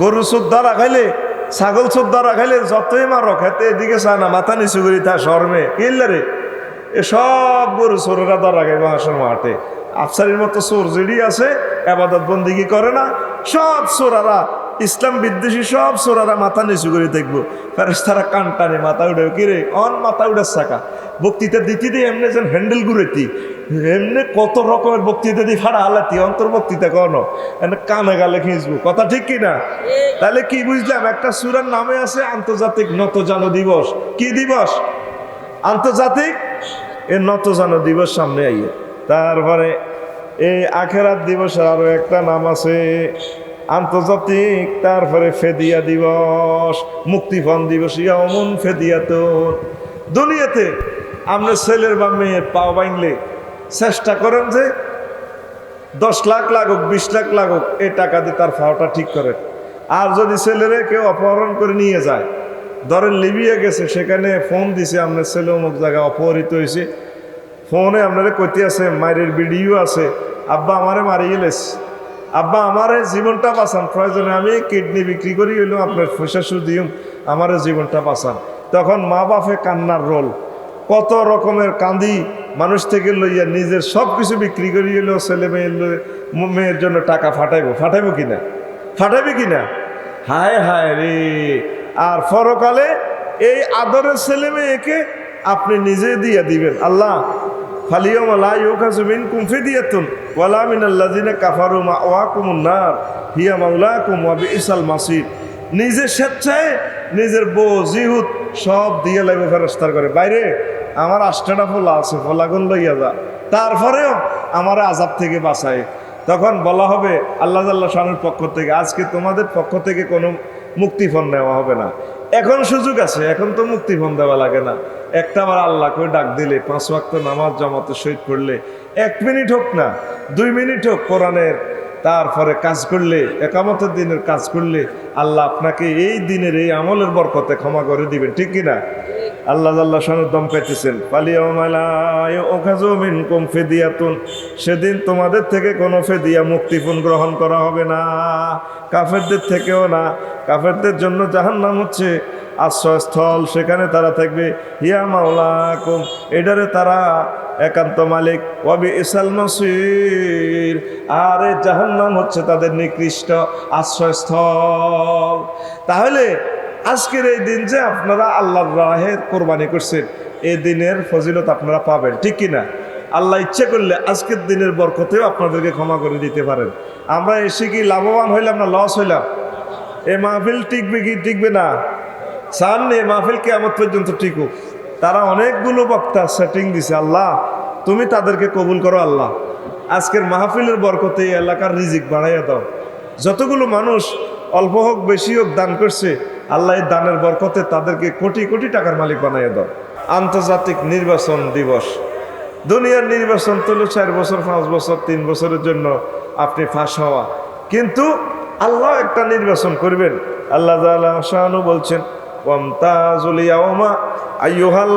গরু সুদ্ধারা খাইলে, ছাগল সুদ্ধারা খাইলে যতই মারো, খেতে এদিকে চায় না, মাথা নিচু করি তা শর্মে। কিনলে রে? এ সব গরু চোরেরা ধরা খাইবে হাসর মাঠে। আফসারির মতো চোর যেডি আছে, আবাদত বন্দিগি করে না? সব চোরারা, ইসলাম বিদ্বেষী সব চোরারা মাথা নিচু করে দেখব। তারা কান টানে, মাথা উঠে কিরে অন মাথা উঠে চাকা? বক্তৃতা দিতে দিয়ে এমনি যেন হ্যান্ডেল ঘুরেতি এমনি কত রকমের বক্তৃতা দিয়ে ফাড়া হালাতি অন্তর বক্তৃতা এনে কানে গালে খিঁচবো কথা ঠিক কি না? তাহলে কি বুঝলাম? একটা সুরার নামে আছে আন্তর্জাতিক নতজানো দিবস। কি দিবস? আন্তর্জাতিক? এ নতজানো দিবস সামনে আইয়ে। তারপরে এই আখেরাত দিবসের আরও একটা নাম আছে আন্তর্জাতিক। তারপরে ফেদিয়া দিবস, মুক্তিপণ দিবস ইয়া অমন তো দুনিয়াতে আমরা ছেলের বা মেয়ের পাও বাইনলে চেষ্টা করেন যে দশ লাখ লাগুক, বিশ লাখ লাগুক, এই টাকা দিয়ে তার ফাওটা ঠিক করে। আর যদি ছেলেরে কেউ অপহরণ করে নিয়ে যায়, ধরেন লিবিয়া গেছে, সেখানে ফোন দিছে আপনার ছেলে অমুক জায়গায় অপহরিত হয়েছে। ফোনে আপনারা কইতে আছে মায়ের ভিডিও আছে, আব্বা আমারে মারি গেলেস আব্বা আমারে জীবনটা বাঁচান, প্রয়োজনে আমি কিডনি বিক্রি করি, হইলেও আপনার পয়সা দিম আমারে জীবনটা বাঁচান। তখন মা বাপে কান্নার রোল। কত রকমের কান্দি মানুষ থেকে লইয়া নিজের সব কিছু বিক্রি করি হইলেও ছেলে মেয়ের মেয়ের জন্য টাকা ফাটাইবো। ফাটাইবো কিনা? ফাটাইবে কিনা? হায় হায় রে। আর পরকালে এই আদরের ছেলে মেয়েকে আপনি নিজে দিয়ে দিবেন। আল্লাহ, ফালিয়ম হিয়া মাসির নিজে স্বেচ্ছায় নিজের বউ জিহুদ সব দিয়ে লাগবে ফেরস্তার করে বাইরে আমার আষ্টাটা ফোলা আছে, ফোলাগুন লইয়া যা। তারপরেও আমার আজাব থেকে বাঁচায়। তখন বলা হবে, আল্লাহ আল্লাহ শাহের পক্ষ থেকে, আজকে তোমাদের পক্ষ থেকে কোনো মুক্তিফোন নেওয়া হবে না। এখন সুযোগ আছে, এখন তো মুক্তিফোন দেওয়া লাগে না। একটা বার আল্লাহ করে ডাক দিলে, পাঁচ ওয়াক্ত নামাজ জমাতে শহীদ করলে, এক মিনিট হোক না, দুই মিনিট হোক কোরআনের, তারপরে কাজ করলে, একামতের দিনের কাজ করলে, আল্লাহ আপনাকে এই দিনের এই আমলের বরকতে ক্ষমা করে দিবেন, ঠিক কিনা? আল্লাহ আল্লাহ সনদ দম পাইতেছেন পালিয়ামিন কম ফেদিয়াতুন। সেদিন তোমাদের থেকে কোনো ফেদিয়া মুক্তিপণ গ্রহণ করা হবে না। কাফেরদের থেকেও না। কাফেরদের জন্য জাহান্নাম হচ্ছে আশ্রয়স্থল, সেখানে তারা থাকবে। হিয়া মাওলা কুম এটারে তারা একান্ত মালিক। ওয়াবি ইসাল নসির আর জাহান্নাম হচ্ছে তাদের নিকৃষ্ট আশ্রয়স্থল। তাহলে আজকের এই দিন যে আপনারা আল্লাহর রাহে কোরবানি করছেন এই দিনের ফজিলত আপনারা পাবেন, ঠিক কিনা? আল্লাহ ইচ্ছে করলে আজকের দিনের বরকতেও আপনাদেরকে ক্ষমা করে দিতে পারেন। আমরা এসে কি লাভবান হইলাম না লস হইলাম? এ মাহফিল টিকবে কি টিকবে না? চান এ মাহফিল কেমন পর্যন্ত টিকুক। তারা অনেকগুলো বক্তা সেটিং দিছে, আল্লাহ, তুমি তাদেরকে কবুল করো, আল্লাহ। আজকের মাহফিলের বরকতে এই এলাকার রিজিক বাড়াইয়া দাও। যতগুলো মানুষ অল্প হোক, বেশি হোক দান করছে আল্লাহ দানের বরকতে তাদেরকে কোটি কোটি টাকার মালিক বানাইয়া দাও। আন্তর্জাতিক নির্বাচন দিবস। দুনিয়ার নির্বাচন তো হলো চার বছর, পাঁচ বছর, তিন বছরের জন্য আপনি ফাঁস হওয়া। কিন্তু আল্লাহ একটা নির্বাচন করবেন। আল্লাহ শাহানু বলছেন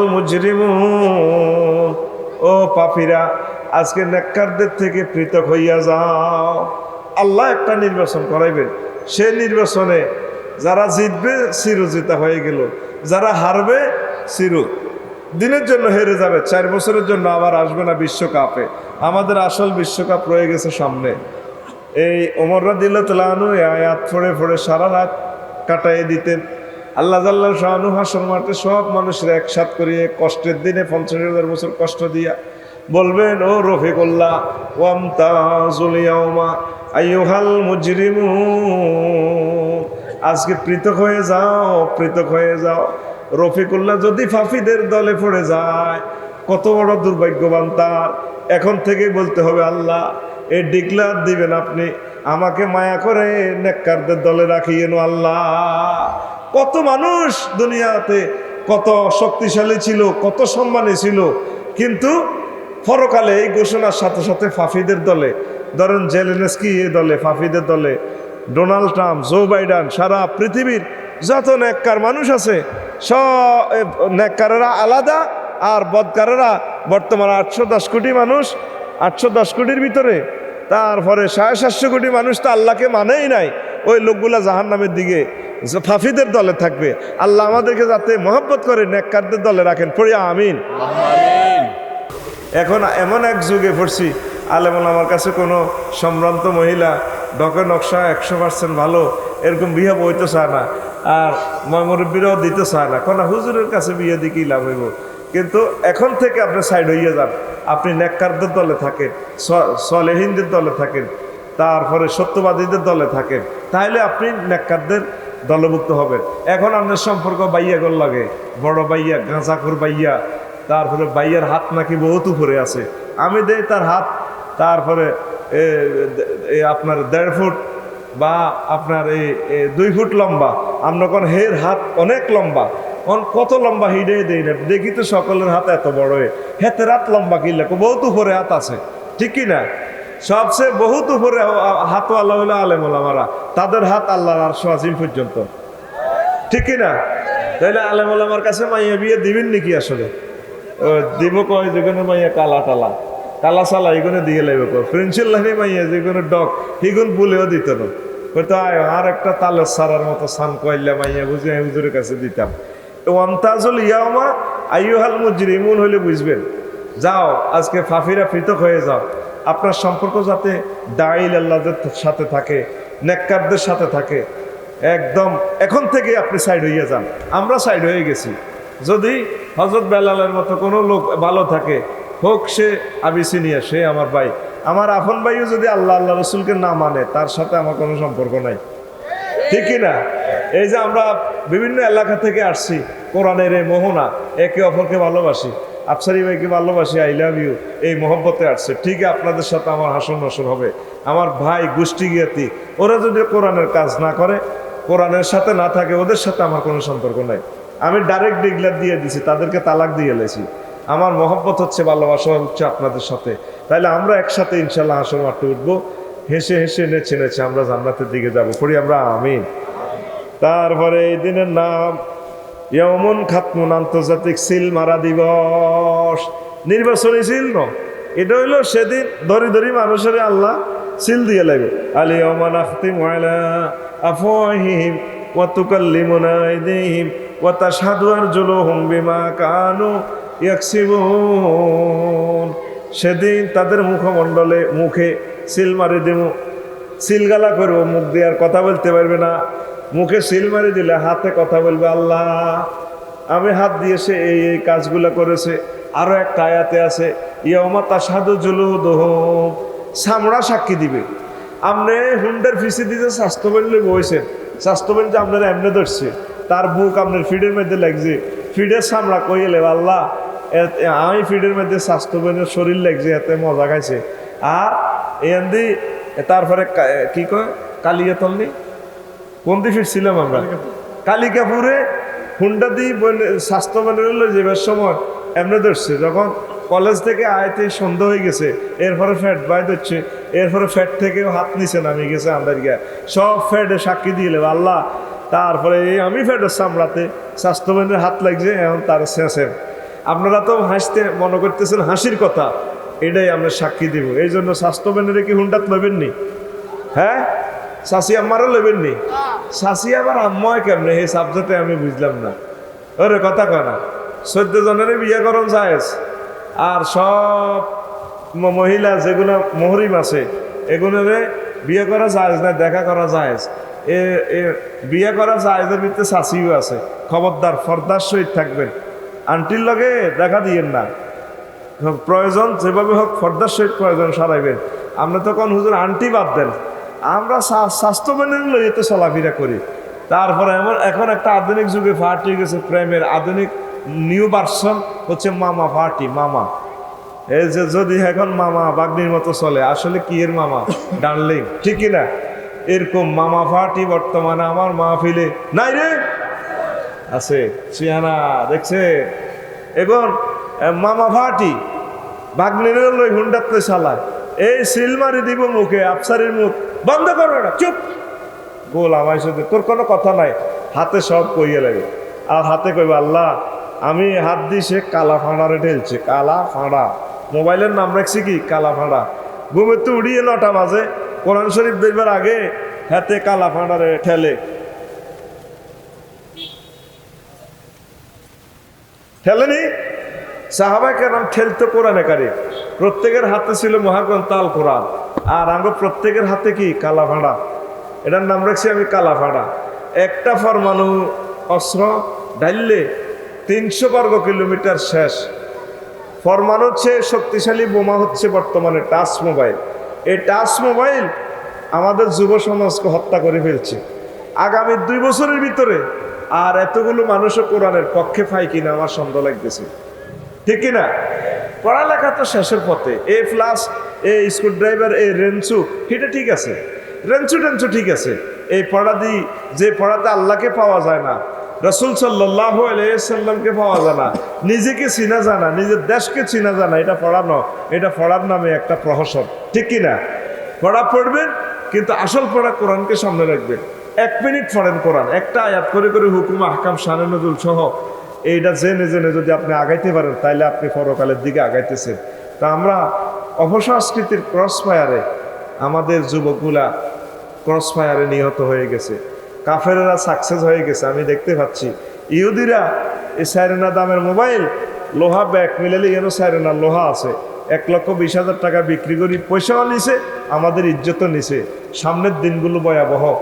মুজরিমুন। ও পাপীরা, আজকে নেককারদের থেকে পৃথক হইয়া যাও। আল্লাহ একটা নির্বাচন করাইবেন। সে নির্বাচনে যারা জিতবে, চিরজিতা হয়ে গেল। যারা হারবে, চির। দিনের জন্য হেরে যাবে, চার বছরের জন্য আবার আসবে না বিশ্বকাপে। আমাদের আসল বিশ্বকাপ রয়ে গেছে সামনে। এই ওমররা দিল তালানু আয়াত ফোড়ে ফোড়ে সারা রাত কাটাই দিতেন। আল্লাহ জাল্লাহ শাহানু হাসন মাঠে সব মানুষের একসাথ করিয়ে কষ্টের দিনে পঞ্চাশ হাজার বছর কষ্ট দিয়া বলবেন, ও রফিকুল্লাহ ওয়াম তাজুলিয়াউমা আইয়ুহাল মুজরিমুন। আজকে পৃথক হয়ে যাও, পৃথক হয়ে যাও। রফিকুল্লাহ যদি ফাফিদের দলে পড়ে যায়, কত বড় দুর্ভাগ্যবান তার। এখন থেকে বলতে হবে, আল্লাহ এই ডিক্লার দিবেন আপনি, আমাকে মায়া করে নেককারদের দলে রাখিয়েন আল্লাহ। কত মানুষ দুনিয়াতে কত শক্তিশালী ছিল, কত সম্মানী ছিল, কিন্তু পরকালে এই ঘোষণার সাথে সাথে ফাফিদের দলে, ধরেন জেলেনেস্কি এ দলে, ফাফিদের দলে ডোনাল্ড ট্রাম্প, জো বাইডেন, সারা পৃথিবীর যত নেককার মানুষ আছে, সব নেককারেরা আলাদা আর বদকারেরা বর্তমানে আটশো দশ কোটি মানুষ, আটশো দশ কোটির ভিতরে। তারপরে সাড়ে সাতশো কোটি মানুষ তো আল্লাহকে মানেই নাই। ওই লোকগুলা জাহান নামের দিকে ফাফিদের দলে থাকবে। আল্লাহ আমাদেরকে যাতে মহব্বত করে নেককারদের দলে রাখেন। পড়িয়া আমিন। এখন এমন এক যুগে পড়ছি আলেমন আমার কাছে কোনো সম্ভ্রান্ত মহিলা ডকে নকশা একশো পার্সেন্ট ভালো, এরকম বিয়ে বইতে চায় না। আর ময়মরব্বীরাও দিতে চায় না। কেন হুজুরের কাছে বিয়ে কি লাভ হইব? কিন্তু এখন থেকে আপনি সাইড হইয়া যান। আপনি নেককারদের দলে থাকেন সলেহিনদের দলে থাকেন, তারপরে সত্যবাদীদের দলে থাকেন। তাহলে আপনি নেককারদের দলভুক্ত হবেন। এখন আপনার সম্পর্ক বাইয়া গোল লাগে। বড় বাইয়া, গাঁজাখুর বাইয়া, তারপরে বাইয়ার হাত নাকি বহুত উপরে আছে। আমি দেই তার হাত তারপরে আপনার দেড় ফুট বা আপনার এই দুই ফুট লম্বা। কোন হের হাত অনেক লম্বা। অন কত লম্বা হিডে দেই না। দেখি তো সকলের হাত এত বড় হাত লম্বা কিনলে বহুত উপরে হাত আছে। ঠিক কি না? সবচেয়ে বহুত উপরে হাত আল্লাহ হলো আলেম তাদের হাত আল্লাহর আর আজিম পর্যন্ত। ঠিক কি না? তাইলে আলেম ওলামার কাছে মাইয়া বিয়ে দিবেন নাকি আসলে? দিব কয় যেখানে মাইয়া কালা টালা। কালা সালা এগুলো দিয়ে লাগবে প্রিন্সিল লাইনে মাইয়া, যেগুলো ডক হিগুন বলেও দিত না। হয়তো আয় আর একটা তালের সারার মতো সান কইলে মাইয়া, বুঝে আমি হুজুরের কাছে দিতাম। তো আমতাজুল ইয়ামা আইয়ুহাল মুজরিমুন হলে বুঝবেন। যাও, আজকে ফাফিরা পৃথক হয়ে যাও। আপনার সম্পর্ক যাতে দাইল আল্লাহদের সাথে থাকে, নেককারদের সাথে থাকে, একদম এখন থেকে আপনি সাইড হয়ে যান। আমরা সাইড হয়ে গেছি। যদি হজরত বেলালের মতো কোনো লোক ভালো থাকে হোক সে আবিসিনিয়া সে আমার ভাই। আমার আপন ভাইও যদি আল্লাহ আল্লাহ রসুলকে না মানে তার সাথে আমার কোনো সম্পর্ক নাই। ঠিক না? এই যে আমরা বিভিন্ন এলাকা থেকে আসছি, কোরআনের এই মোহনা, একে অপরকে ভালোবাসি। আফসারি ভাইকে ভালোবাসি আই লাভ ইউ এই মহব্বতে আসছে। ঠিক আপনাদের সাথে আমার হাসন নসর হবে। আমার ভাই গোষ্ঠী জ্ঞাতি, ওরা যদি কোরআনের কাজ না করে, কোরআনের সাথে না থাকে, ওদের সাথে আমার কোনো সম্পর্ক নাই। আমি ডাইরেক্ট ডিগলার দিয়ে দিছি, তাদেরকে তালাক দিয়ে এলেছি আমার মহব্বত হচ্ছে ভালোবাসা হচ্ছে আপনাদের সাথে। তাইলে আমরা একসাথে ইনশাল্লাহ হাসর মাঠে উঠবো। হেসে হেসে নেচে নেচে আমরা জান্নাতের দিকে যাব। করি আমরা আমিন। তারপরে এই দিনের নাম ইয়মন খাতমুন আন্তর্জাতিক সিল মারা দিবস। নির্বাচনী সিল ন? এটা হইল সেদিন ধরি ধরি মানুষের আল্লাহ সিল দিয়ে লাগবে। আলি ওমান আখতিম ওয়ালা আফওয়াহিম ওয়া তুকাল্লিমুনা আইদিহিম ওয়া তাশহাদু আরজুলুহুম বিমা কানু ইয়াকসিবুন সেদিন তাদের মুখমণ্ডলে মুখে সিল মারি দেব সিলগালা করব, মুখ দিয়ে আর কথা বলতে পারবে না। মুখে সিল মারি দিলে হাতে কথা বলবে আল্লাহ। আমি হাত দিয়ে সে এই এই কাজগুলো করেছে। আরও একটা আয়াতে আছে ইয়মা তাসাদু জুলু দোহ সামড়া সাক্ষী দিবে। আপনি হুন্ডার ফিসি দিতে স্বাস্থ্য বললে বইছেন স্বাস্থ্য বললে যে আপনার এমনি ধরছে। তার বুক আপনার ফিডের মধ্যে লাগছে। ফিডের সামড়া কইলে আল্লাহ আমি ফিডের মধ্যে স্বাস্থ্য বলের শরীর লাগছে, এতে মজা খাইছে। আর এন্দি তারপরে কি কয় কালিয়া তলনি কোন দিয়ে ফিরছিলাম আমরা? কালিকাপুরে হুন্ডা দিয়ে বানের যাবার সময় এমনি ধরছে, যখন কলেজ থেকে আয়তে সন্ধ্যা হয়ে গেছে, এরপরে ফ্যাট বাই ধরছে, এরপরে ফ্যাট থেকেও হাত নিচে নামে গেছে আমাদের গিয়া সব ফ্যাটে সাক্ষী দিয়ে আল্লাহ, তারপরে আমি ফ্যাটের সামলাতে স্বাস্থ্যবানের হাত লাগছে, এখন তার শেষের আপনারা তো হাসতে মনে করতেছেন হাসির কথা। এটাই আমরা সাক্ষী দিব। এই জন্য স্বাস্থ্যবানের কি হুন্ডাত নেবেননি হ্যাঁ? শাসি আমারও লেবেন নি শাসি আমার আম্মায় কেমনে? এই সাবজেক্টে আমি বুঝলাম না। ওরে কথা কনা চোদ্দ জনের বিয়ে করন জায়েজ। আর সব মহিলা যেগুলো মহরিম আছে, এগুলোরে বিয়ে করা জায়েজ না, দেখা করা এ এ বিয়ে করা জায়েজের ভিতরে শাসিও আছে। খবরদার, ফর্দার সহিত থাকবেন। আন্টির লগে দেখা দিয়েন না। প্রয়োজন যেভাবে হোক ফর্দার সহিত প্রয়োজন সারাইবেন। আমরা তখন হুজুর আন্টি বাদ দেন। আমরা স্বা- স্বাস্থ্য মেনে লইয়ে তো চলাফেরা করি। তারপরে এমন, এখন একটা আধুনিক যুগে পার্টি গেছে প্রেমের আধুনিক নিউ ভার্সন হচ্ছে মামা পার্টি মামা। এই যে যদি এখন মামা বাগনির মতো চলে, আসলে কি এর মামা? ডার্লিং, ঠিক না এরকম মামা পার্টি বর্তমানে আমার মা ফিলে নাই রে! আছে। সিয়ানা, দেখছে? এখন মামা ভাটি বাগনির লই হুন্ডাতে চালায় এই সিল মারি দিব মুখে, আফসারির মুখ, বন্ধ করো না চুপ। গোল আমার সাথে, তোর কোনো কথা নাই, হাতে সব কইয়ে লাগে। আর হাতে কইবে, আল্লাহ, আমি হাত দিয়ে সে কালা ফাঁড়ারে ঢেলছে, কালা ফাঁড়া। মোবাইলের নাম রাখছি কি? কালা ফাঁড়া। ঘুমের তো উড়িয়ে নটা বাজে, কোরআন শরীফ দেখবার আগে হাতে কালা ফাঁড়ারে ঠেলে। ঠেলেনি? সাহাবা কেন ঠেলতে কোরআনে কারে প্রত্যেকের হাতে ছিল মহাগ্রন্থ আল কোরআন আর আমরা প্রত্যেকের হাতে কি? কালা ভাঁড়া এটার নাম রাখছি আমি কালা ভাঁড়া একটা পরমাণু অস্ত্র ডাইললে তিনশো বর্গ কিলোমিটার শেষ। পরমাণু হচ্ছে শক্তিশালী বোমা হচ্ছে বর্তমানে টাচ মোবাইল। এই টাচ মোবাইল আমাদের যুব সমাজকে হত্যা করে ফেলছে। আগামী দুই বছরের ভিতরে আর এতগুলো মানুষও কোরআনের পক্ষে পাই কিনা আমার সন্দেহ লাগতেছে। ঠিক কিনা? পড়ালেখা তো শেষের পথে। এ প্লাস এ স্ক্রু ড্রাইভার এ রেঞ্চু, এটা ঠিক আছে। রেঞ্চু টেঞ্চু ঠিক আছে। এই পড়া দি, যে পড়াতে আল্লাহকে পাওয়া যায় না, রসুল সাল্লাহ আলাইসাল্লামকে পাওয়া যায় না, নিজেকে চিনা জানা নিজের দেশকে চিনা জানা এটা পড়ানো, এটা পড়ার নামে একটা প্রহসন। ঠিক কিনা? পড়া পড়বেন, কিন্তু আসল পড়া কোরআনকে সামনে রাখবেন। এক মিনিট পড়েন কোরআন। একটা আয়াত করে করে হুকুম, আহকাম শানে নজুল সহ এইটা জেনে জেনে যদি আপনি আগাইতে পারেন, তাইলে আপনি পরকালের দিকে আগাইতেছেন। তা আমরা অপসংস্কৃতির ক্রস ফায়ারে আমাদের যুবকগুলা ক্রস ফায়ারে নিহত হয়ে গেছে। কাফেরেরা সাকসেস হয়ে গেছে, আমি দেখতে পাচ্ছি। ইহুদিরা এই সাইরেনা দামের মোবাইল, লোহা ব্যাগ মিলালে যেন সাইরেনা লোহা আছে। এক লক্ষ বিশ হাজার টাকা বিক্রি করি, পয়সাও নিছে, আমাদের ইজ্জতও নিছে। সামনের দিনগুলো ভয়াবহ।